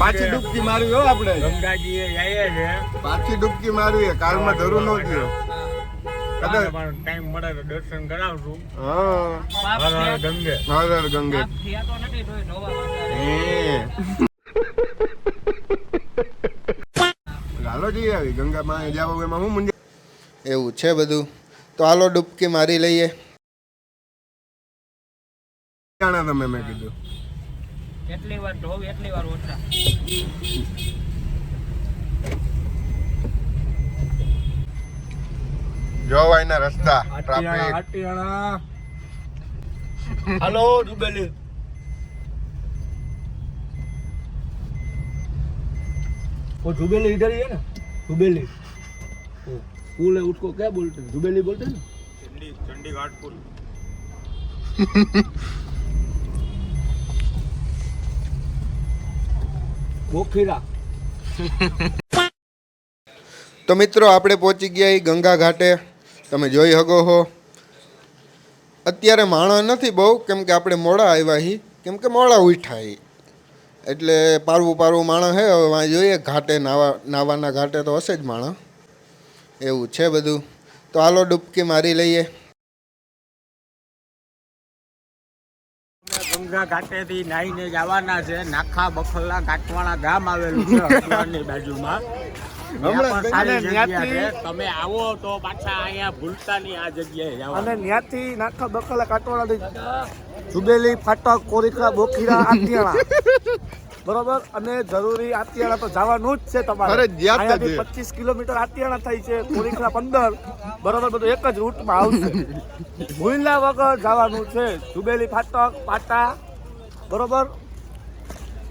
પાછી ડૂબકી મારવી હો આપણે. ગંગાજી એ છે. પાછી ડૂબકી મારવી કાલમાં ધરું ન થયો. કદાચ ટાઈમ મળે તો દર્શન કરાવશું. હા. હર હર ગંગે. હર હર ગંગે. હાલો જઈ આવી ગંગા માં જાવ એમાં હું મુંજે એવું છે બધું. તો હાલો ડૂબકી મારી લઈએ. જાણા તમે મેં કીધું? એટલી વાર ઢોવ એટલી વાર ઓછા જોવાય ના રસ્તા ટ્રાફિક હટિયાણા હાલો ડુબેલી वो जुबेली इधर ही है ना जुबेली वो पुल है उसको क्या बोलते हैं जुबेली बोलते हैं ना चंडी चंडी घाट ભૂખી તો મિત્રો, આપણે પહોંચી ગયા એ ગંગા ઘાટે. તમે જોઈ શકો હો. અત્યારે માણસ નથી બહુ, કેમ કે આપણે મોડા આવ્યા હી. કેમ કે મોડા ઉઠા એટલે પારવું પારવું માણસ હે, હવે વાં જોઈએ. ઘાટે નાવા, નાવાના ઘાટે તો હશે જ માણસ એવું છે બધું. તો હાલો ડૂબકી મારી લઈએ. ગંગા ઘાટેથી નાહીને જવાના છે નાખા બખલા ઘાટવાળા ગામ આવેલું છે હરિદ્વારની બાજુમાં. તમે આવો તો પાછા અહીંયા ભૂલતા નહીં આ જગ્યાએ અને જવાનું. ત્યાંથી નાખા બકલા કાટવાળાથી જુબેલી ફાટક કોરીખા બોખીરા આતિયાળા બરોબર? અને જરૂરી આતિયાળા તો જવાનું જ છે તમારે. પચીસ કિલોમીટર આતિયાળા થાય છે કોરીખા પંદર. બરોબર બધું એક જ રૂટમાં આવશે. ભૂલના વગર જવાનું છે. જુબેલી ફાટક પાટા. બરોબર?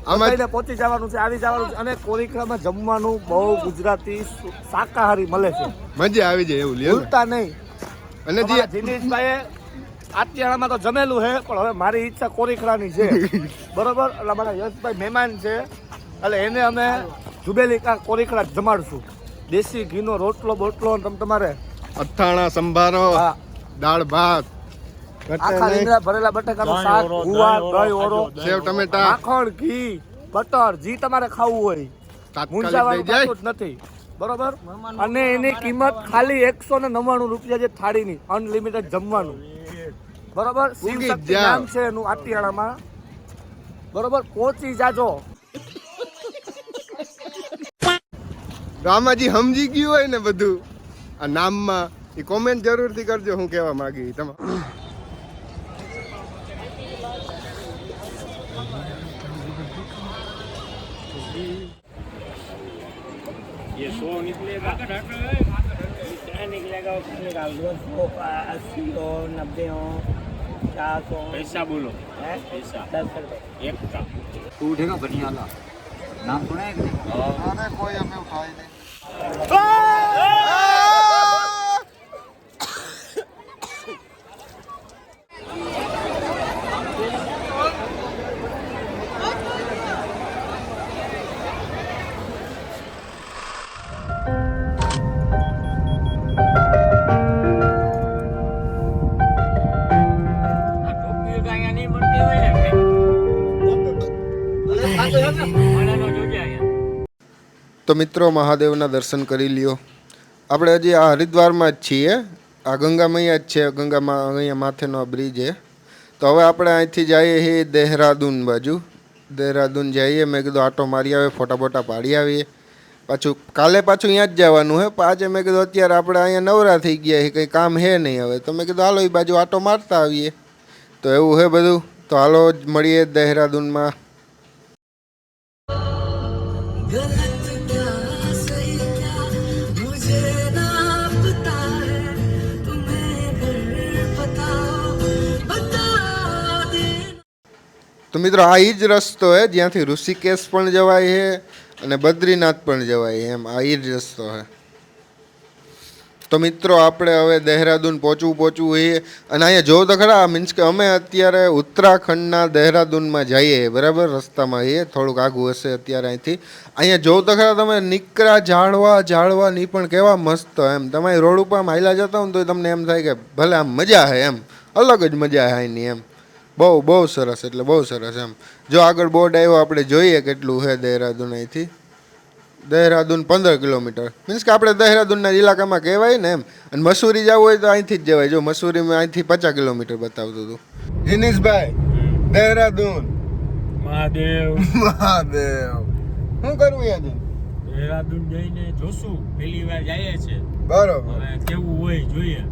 અમારે પહોંચી જવાનું છે આવી જવાનું છે. અને કોરીખરામાં જમવાનું બહુ ગુજરાતી શાકાહારી મળે છે. મજા આવી જાય એવું. ભૂલતા નહીં. અને જે આત્યાણામાં તો જમેલું છે પણ હવે મારી ઈચ્છા કોરીખડાની છે. બરોબર? એટલે અમારા યશભાઈ મહેમાન છે. એટલે એને અમે જુબેલી કા કોરીખડા જ જમાડશું. દેશી ઘીનો રોટલો બોટલો તમે તમ તમારે અથાણા સંભારો દાળ ભાત આખા રીંગણા ભરેલા બટાકાનું શાક ગુવાર દહીં ઓરો, સેવ ટમેટા. માખણ ઘી બટર જી તમારે ખાવું હોય. મૂંઝાવાનું નથી. બરોબર? અને એની કિંમત ખાલી એકસો ને નવ્વાણું રૂપિયા જે થાળીની અનલિમિટેડ જમવાનું. બરોબર ઉગી શિવશક્તિ જાઓ. નામ છે એનું આટિયાળામાં બરોબર પહોંચી જાજો તો આમાં જે સમજી ગયું હોય ને બધું આ નામમાં એ કોમેન્ટ જરૂરથી કરજો હું કહેવા માંગી તમે ये सौ निकलेगा क्या निकलेगा निकलेगा दो सौ अस्सी हो नब्बे हो चार सौ पैसा बोलो पैसा एक का तू उठेगा बनियाला नाम सुना है कि नहीं कोई हमें उठाए नहीं તો મિત્રો, મહાદેવના દર્શન કરી લ્યો. આપણે હજી આ હરિદ્વારમાં જ છીએ. આ ગંગા મૈયા જ છે. ગંગામાં અહીંયા માથેનો બ્રિજ છે. તો હવે આપણે અહીંથી જઈએ છીએ દેહરાદૂન બાજુ. દેહરાદૂન જઈએ. મેં કીધું આટો મારી આવે ફોટા બોટા પાડી આવીએ. પાછું કાલે પાછું અહીંયા જ જવાનું હે. આજે મેં કીધું અત્યારે આપણે અહીંયા નવરા થઈ ગયા છે કંઈ કામ હે નહીં હવે. તો મેં કીધું હાલો એ બાજુ આટો મારતા આવીએ. તો એવું હે બધું. તો હાલો જ મળીએ દેહરાદૂનમાં. તો મિત્રો, આ એ જ રસ્તો છે જ્યાંથી ઋષિકેશ પણ જવાય છે અને બદ્રીનાથ પણ જવાય છે એમ. આ એ જ રસ્તો છે તો મિત્રો, આપણે હવે દહેરાદૂન પહોંચવું પહોંચવું એ અને અહીંયા જો તો ખરા, મીન્સ કે અમે અત્યારે ઉત્તરાખંડના દહેરાદૂનમાં જઈએ બરાબર? રસ્તામાં એ થોડુંક આઘું હશે અત્યારે અહીંથી. અહીંયા જો તો ખરા, તમે નીકરા ઝાડવા ઝાડવા, ની પણ કેવા મસ્ત એમ. તમે રોડ ઉપર આમ હાલ્યા જતા હો ને તો તમને એમ થાય કે ભલે આમ મજા છે એમ. અલગ જ મજા છે અહીંની એમ. બહુ બહુ સરસ એટલે બહુ સરસ એમ. જો આગળ બોર્ડ આવ્યો આપણે જોઈએ કેટલું છે દહેરાદૂન અહીંથી દહેરાદૂન પંદર કિલોમીટર. મીન્સ કે આપણે દહેરાદૂનના ઇલાકામાં કહેવાય ને એમ. અને મસૂરી જવું હોય તો અહીંથી જ જવાય. જો મસૂરીમાં અહીંથી પચાસ કિલોમીટર બતાવતું હતું. દિનેશભાઈ દહેરાદૂન. મહાદેવ. મહાદેવ. શું કરવું આજે? દહેરાદૂન જઈને જોશું. પહેલી વાર જઈએ છે. બરોબર. કેવું હોય જોઈએ.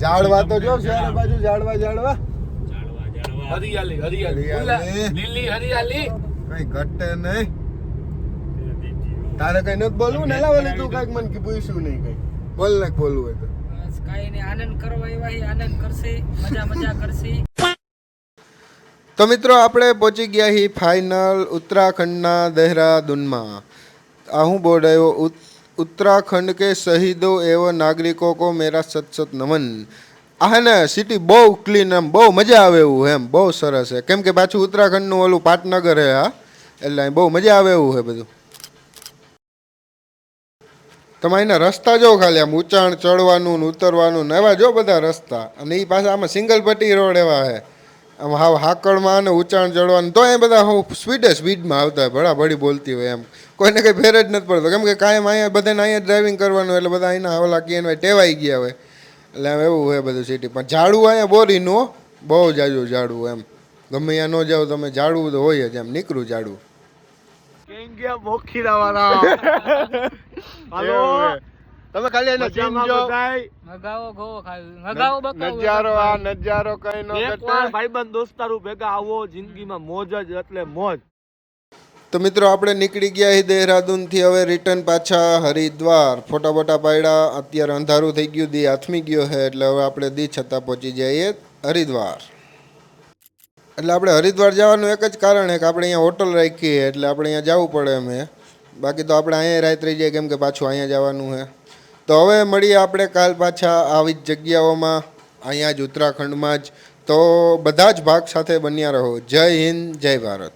ઝાડવા તો જો ચારે બાજુ જાળવા જાળવા હરિયાળી હરિયાળી હરિયાળી. લીલી હરિયાલી. કઈ ઘટે નહીં. તારે કઈ નથી બોલવું ને? લાવે તું કંઈક મને કે પૂછ્યું નહીં કઈ. બોલ ને બોલવું હોય તો. કઈ કાંઈ નહીં. આનંદ કરવા એવા આનંદ કરશે. મજા મજા કરશે. તો મિત્રો આપણે પહોંચી ગયા હી ફાઇનલ ઉત્તરાખંડના દહેરાદૂનમાં. આ હું બોર્ડ આવ્યો ઉત્તરાખંડ કે શહીદો એવો નાગરિકો કો મેરા સત સત નમન. આ ને સિટી બહુ ક્લીન એમ, બહુ મજા આવે એવું એમ, બહુ સરસ છે. કેમ કે પાછું ઉત્તરાખંડનું ઓલું પાટનગર હે, હા? એટલે અહીં બહુ મજા આવે એવું છે બધું. તમે અહીંના રસ્તા જો ખાલી આમ ઊંચાણ ચડવાનું ને ઉતરવાનું ને એવા જો બધા રસ્તા. અને એ પાછા આમાં સિંગલ પટ્ટી રોડ એવા છે આમ હાવ હાકળમાં અને ઊંચાણ ચડવાનું, તો એ બધા હું સ્પીડે સ્પીડમાં આવતા ભડા ભડી બોલતી હોય એમ. કોઈને કંઈ ફેર જ નથી પડતો. કેમ કે કાયમ અહીંયા બધાને અહીંયા ડ્રાઇવિંગ કરવાનું એટલે બધા અહીંના હવલા ને ટેવાઈ ગયા હોય. એટલે એવું હોય બધું સિટી પણ ઝાડવું અહીંયા બોરીનું બહુ જાજુ ઝાડવું એમ. ગમે ત્યાં ન જાઓ તમે ઝાડવું તો હોય જ એમ. નીકળું ઝાડવું તમે ખાલી એને ગોવો ખાવી બકાવો નજારો આ નજારો કઈ નો એકવાર ભાઈબંધ દોસ્તારો ભેગા આવો જિંદગીમાં મોજ જ એટલે મોજ. તો મિત્રો, આપણે નીકળી ગયા છીએ દેહરાદૂનથી. હવે રિટર્ન પાછા હરિદ્વાર. ફોટા બોટા પાડ્યા. અત્યારે અંધારું થઈ ગયું, દી આથમી ગયો છે એટલે હવે આપણે દી છતાં પહોંચી જઈએ હરિદ્વાર. એટલે આપણે હરિદ્વાર જવાનું એક જ કારણ કે આપણે અહીંયા હોટલ રાખીએ, એટલે આપણે અહીંયા જવું પડે અમે. બાકી તો આપણે અહીંયા રાત રહી જાય, કેમ કે પાછું અહીંયા જવાનું છે તો હવે મળીએ આપણે કાલ પાછા આવી જ જગ્યાઓમાં, અહીંયા જ ઉત્તરાખંડમાં જ. તો બધા જ ભાગ સાથે બન્યા રહો. જય હિન્દ, જય ભારત.